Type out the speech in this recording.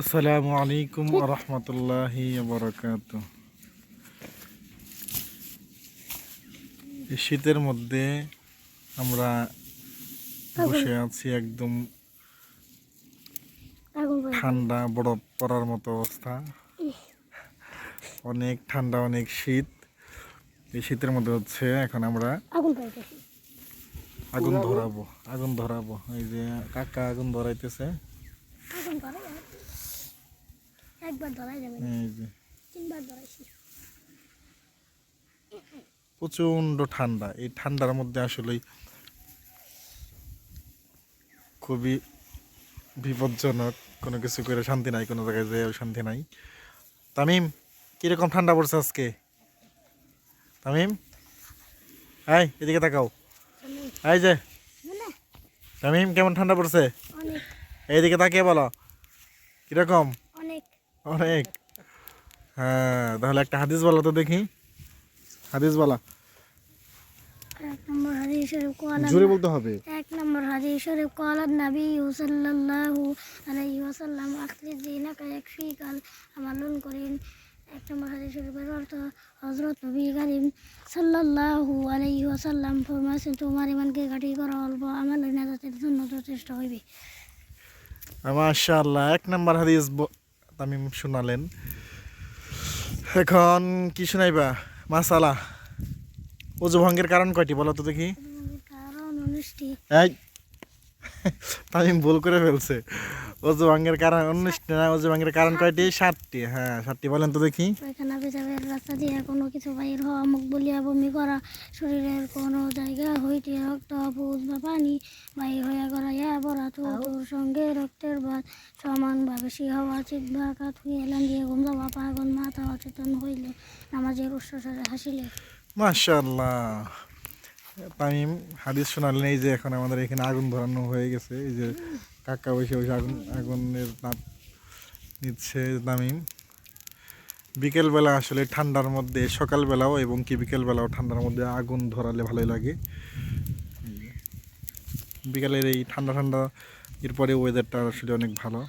আসসালামু আলাইকুম রহমতুল্লাহি বরকাত এই শীতের মধ্যে আমরা বসে আছি একদম ঠান্ডা বরফ পড়ার মতো অবস্থা। অনেক ঠান্ডা অনেক শীত। এই শীতের মধ্যে হচ্ছে এখন আমরা আগুন ধরাবো আগুন ধরাবো। এই যে কাকা আগুন ধরাইতেছে। আগুন একবার ধরাই যাবে এই যে। তিনবার ধরাইছি প্রচণ্ড ঠান্ডা। এই ঠান্ডার মধ্যে আসলেই খুবই বিপজ্জনক। কোনো কিছু করে শান্তি নাই কোনো জায়গায় যেয়েও শান্তি নাই। তামিম কীরকম ঠান্ডা পড়ছে আজকে? তামিম? এই এদিকে তাকাও। এই যে। তামিম কেমন ঠান্ডা পড়ছে? এইদিকে তাকিয়ে বলো। কীরকম? অনেক। হ্যাঁ তাহলে একটা হাদিস বলো তো দেখি। হাদিস বলা। এক নম্বর হাদিস শরীফ কোয়ালা জোরে বলতে হবে। এক নম্বর হাদিস শরীফ কোয়ালা নবী সাল্লাল্লাহু আলাইহি ওয়াসাল্লাম আখলি দিনাকা ইয়াকফিকাল আমালুন করিন এক নম্বর হাদিস শরীফের অর্থ হযরত নবী করিম সাল্লাল্লাহু আলাইহি ওয়াসাল্লাম ফরমাইছেন তোমার ইমানকে ঘাটি করা অল্প আমল নাজাতের জন্য যথেষ্ট হইবে। মাশাআল্লাহ এক নাম্বার হাদিস তামিম শোনালেন। এখন কি শোনাইবা? মাসালা অজু ভঙ্গের কারণ কয়টি বলো তো দেখি। তামিম ভুল করে ফেলছে। অজু ভঙ্গের কারণ উনিশটি না অজু ভঙ্গের কারণ কয়টি? সাতটি হ্যাঁ সাতটি বলেন তো দেখি। পায়খানা পেশাবের রাস্তা দিয়ে কোনো কিছু বাইর হওয়া মুখ বলিয়া বমি করা শরীরের কোনো জায়গা হইতে রক্ত পুজ বা পানি বাইর হইয়া করাইয়া পড়া তোর সঙ্গে রক্তের বাদ সমানভাবে সি হওয়া চিত বা কাত হইয়া লাঙ্গিয়ে ঘুম যাওয়া পাগল মাথা অচেতন হইলে নামাজের উচ্চস্বরে হাসিলে। মাশাআল্লাহ। তামিম হাদিস শোনালেন এই যে এখন আমাদের এখানে আগুন ধরানো হয়ে গেছে এই যে কাকা বসে বসে আগুন, আগুনের তাপ নিচ্ছে তামিম বিকেলবেলা আসলে ঠান্ডার মধ্যে, সকালবেলাও এবং কি বিকেলবেলাও ঠান্ডার মধ্যে আগুন ধরালে ভালোই লাগে। বিকালের এই ঠান্ডা ঠান্ডা, এরপরে ওয়েদারটা আসলে অনেক ভালো।